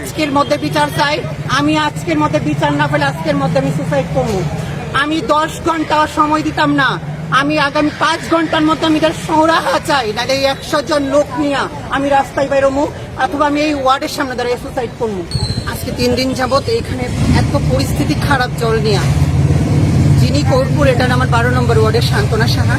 আজকের মধ্যে বিচার চাই। আমি আজকের মধ্যে বিচার না পেলে আজকের মধ্যে আমি সুসাইড করব। আমি দশ ঘণ্টা সময় দিতাম না। আমি আগামী পাঁচ ঘণ্টার মধ্যে আমি এটার সৌরাহা চাই, নাহলে এই একশো জন লোক নিয়ে আমি রাস্তায় বেরোবো অথবা আমি এই ওয়ার্ডের সামনে দাঁড়িয়ে সুসাইড করব। আজকে তিন দিন যাবত এইখানে এত পরিস্থিতি খারাপ জল নিয়ে। যিনি কর্পোরেটর, আমার বারো নম্বর ওয়ার্ডের সান্ত্বনা সাহা।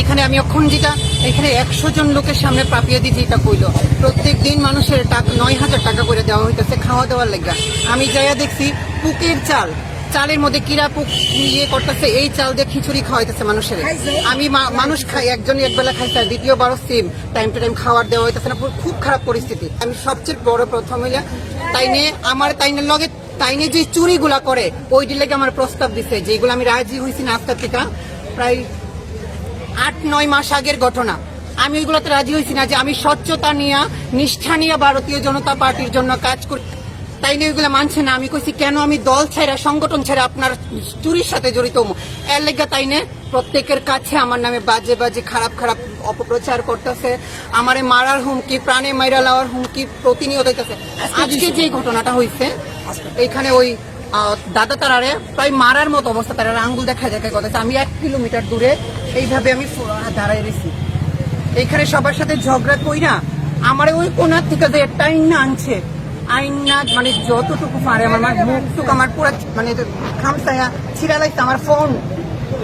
এখানে আমি অক্ষণ যেটা এখানে একশো জন লোকের সামনে পাপিয়ে দিচ্ছি এটা কইল। প্রত্যেক দিন মানুষের টাকা নয় হাজার টাকা করে দেওয়া হইতেছে খাওয়া দাওয়ার লেগা। আমি যাইয়া দেখছি পুকের চাল। চালের মধ্যে কিরা পুক ইয়ে করতেছে, এই চাল দিয়ে খিচুড়ি খাওয়াইতেছে মানুষের। আমি মানুষ খাই, একজনই একবেলা খাইছে, আর দ্বিতীয়বারও সেম টাইম টু টাইম খাওয়ার দেওয়া হইতেছে না খুব খারাপ পরিস্থিতি। আমি সবচেয়ে বড় প্রথম হইয়া তাই নিয়ে আমার তাই নিয়ে লগে তাই নিয়ে যে চুরিগুলা করে, ওইটির লেগে আমার প্রস্তাব দিছে যেগুলো আমি রাজি হয়েছি না আজকের থেকে। প্রায় আট নয় মাস আগের ঘটনা। আমি ওইগুলোতে রাজি হয়েছি না যে আমি স্বচ্ছতা নিয়ে নিষ্ঠা নিয়ে ভারতীয় জনতা পার্টির জন্য কাজ করি। তাই নিয়ে ওইগুলো মানছে না। আমি কইছি কেন আমি দল ছেড়ে সংগঠন ছেড়ে আপনার চুরির সাথে জড়িত এর লেগে তাই প্রত্যেকের কাছে আমার নামে বাজে বাজে খারাপ খারাপ অপপ্রচার করতেছে। আমারে মারার হুমকি প্রাণে মাইরা লওয়ার হুমকি প্রতিনিয়ত হইতেছে। আজকে যে ঘটনাটা হয়েছে এইখানে ওই দাদা তারারে প্রায় মারার মতো অবস্থা তারা আঙ্গুল দেখা দেখা কথা আমি এক কিলোমিটার দূরে এইভাবে আমি দাঁড়ায় রয়েছি। এইখানে সবার সাথে ঝগড়া কই না আমার ওই কোনার থেকে যে টাইম না আনছে আইন না মানে যতটুকু পারে আমার মানে মুখটুকু আমার পুরো মানে খামসায়া ছিড়া লাগছে আমার ফোন।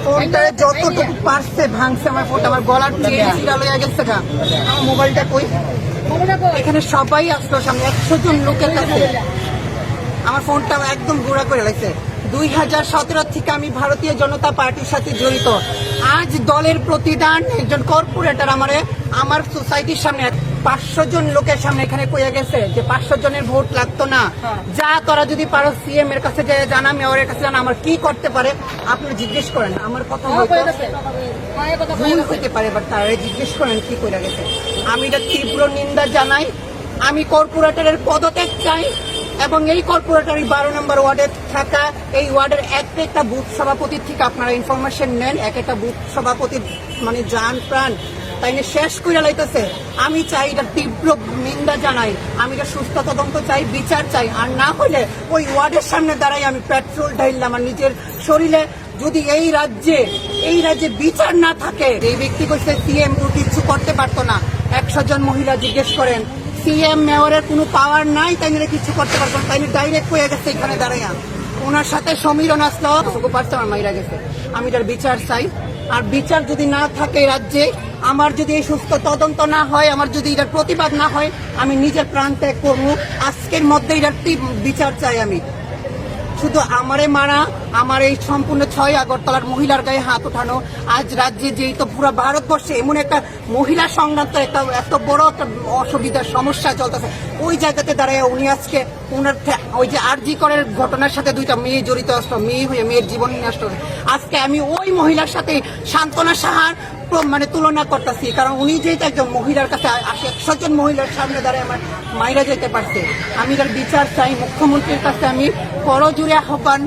ফোনটা যতটুকু পারছে ভাঙছে আমার ফোনটা আমার গলার চেন ছিড়া লইয়া গেছে গা। আমার মোবাইলটা কই? এখানে সবাই আসলো সামনে একশো জন লোকের কাছে। আমার ফোনটা একদম গুঁড়া করে লাগছে দুই হাজার সতেরো থেকে আমি ভারতীয় জনতা পার্টির সাথে জড়িত। আজ দলের প্রতিদান একজন কর্পোরেটর আমারে আমার সোসাইটির সামনে পাঁচশো জন লোকের সামনে এখানে কইয়া গেছে যে পাঁচশো জনের ভোট লাগতো না। যা তোরা যদি পারো সিএম এর কাছে যে জানা মেয়রের কাছে জানা আমার কি করতে পারে আপনি জিজ্ঞেস করেন। আমার কথা ভুল হইতে পারে বাট তারা জিজ্ঞেস করেন কি করে গেছে। আমি এটা তীব্র নিন্দা জানাই। আমি কর্পোরেটরের পদত্যাগ চাই। এবং এই কর্পোরেটর বারো নম্বর ওয়ার্ডে থাকা এই ওয়ার্ডের এক একটা বুথ সভাপতির থেকে আপনারা ইনফরমেশন নেন এক একটা বুথ সভাপতির মানে যান প্রাণ। তাই শেষ করে লাইতেছে, আমি চাই এটা তীব্র নিন্দা জানাই, আমি এটা সুস্থ তদন্ত চাই, বিচার চাই, আর না হলে ওই ওয়ার্ডের সামনে দাঁড়াই আমি পেট্রোল ঢাইলাম আমার নিজের শরীরে যদি এই রাজ্যে এই রাজ্যে বিচার না থাকে, এই ব্যক্তি কইছে, সিএম কিছু করতে পারতো না। একশো জন মহিলা জিজ্ঞেস করেন সিএম, মেয়রের কোনো পাওয়ার নাই, তাই নিয়ে কিছু করতে পারব তাই নিয়ে ডাইরেক্ট হয়ে গেছে এখানে দাঁড়াইয়া। ওনার সাথে সমীরণ আসলো পারছে আমার মাইরা গেছে। আমি এটার বিচার চাই। আর বিচার যদি না থাকে রাজ্যে, আমার যদি এই সুস্থ তদন্ত না হয়, আমার যদি এটার প্রতিবাদ না হয়, আমি নিজের প্রাণ ত্যাগ করব। আজকের মধ্যে এটার বিচার চাই আমি। শুধু আমারে মারা, আমার এই সম্পূর্ণ ছয় আগরতলার মহিলার গায়ে হাত ওঠানো। আজ রাজ্যে যেই তো পুরো ভারতবর্ষে এমন একটা মহিলা সংক্রান্ত একটা, এত বড় একটা অসুবিধার সমস্যা চলতেছে, ওই জায়গাতে দাঁড়ায় উনি আজকে উনার থে- ওই যে আরজি করের ঘটনার সাথে দুইটা মেয়ে জড়িত আসলো, মেয়ে হয়ে মেয়ের জীবন নষ্ট আজকে আমি ওই মহিলার সাথে সান্ত্বনা সাহার মানে তুলনা করতেছি, কারণ উনি যেহেতু একজন মহিলার কাছে একশো জন মহিলার সামনে দাঁড়ায় আমার মাইরা যেতে পারছে। আমি এটার বিচার চাই, মুখ্যমন্ত্রীর কাছে আমি করজুড়ে আহ্বান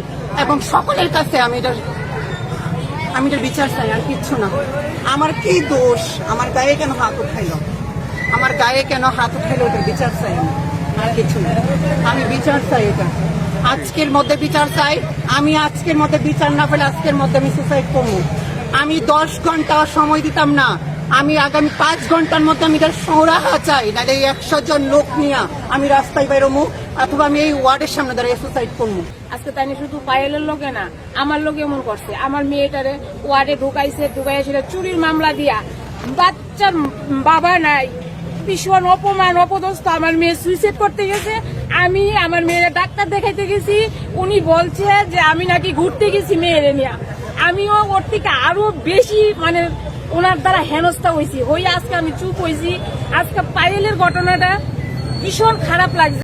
এবং সকলের কাছে আমি এটার আমি এটার বিচার চাই, আর কিচ্ছু না। আমার কি দোষ? আমার গায়ে কেন হাত উঠাইল? আমার গায়ে কেন হাত উঠাইল ওটার বিচার চাই আর কিছু না। আমি বিচার চাই এটা। আজকের মধ্যে বিচার চাই। আমি আজকের মধ্যে বিচার না পেলে আজকের মধ্যে আমি সুসাইড করব। আমি দশ ঘণ্টা সময় দিতাম না। আমি আগামী পাঁচ ঘণ্টার মধ্যে আমি এটার সৌরাহা চাই, নাহলে এই একশো জন লোক নিয়ে আমি রাস্তায় বেরোবো অথবা আমি এই ওয়ার্ডের সামনে দাঁড়িয়ে সুসাইড করব আজকে তাই শুধু পায়েলের লোকে না, আমার লোক এমন করছে। আমার মেয়েটারে ওয়ার্ডে ঢুকাইছে ঢুকাইছিল চুরির মামলা দিয়া। বাচ্চার বাবা নাই, ভীষণ অপমান, অপদস্থ। আমার মেয়ে সুইসাইড করতে গেছে, আমি আমার মেয়ের ডাক্তার দেখাইতে গেছি, উনি বলছে যে আমি নাকি ঘুরতে গেছি মেয়ের নিয়ে। আমিও ওর থেকে আরও বেশি মানে ওনার দ্বারা হেনস্থা হয়েছি। ওই আজকে আমি চুপ হয়েছি। আজকে পায়েলের ঘটনাটা ভীষণ খারাপ লাগছে।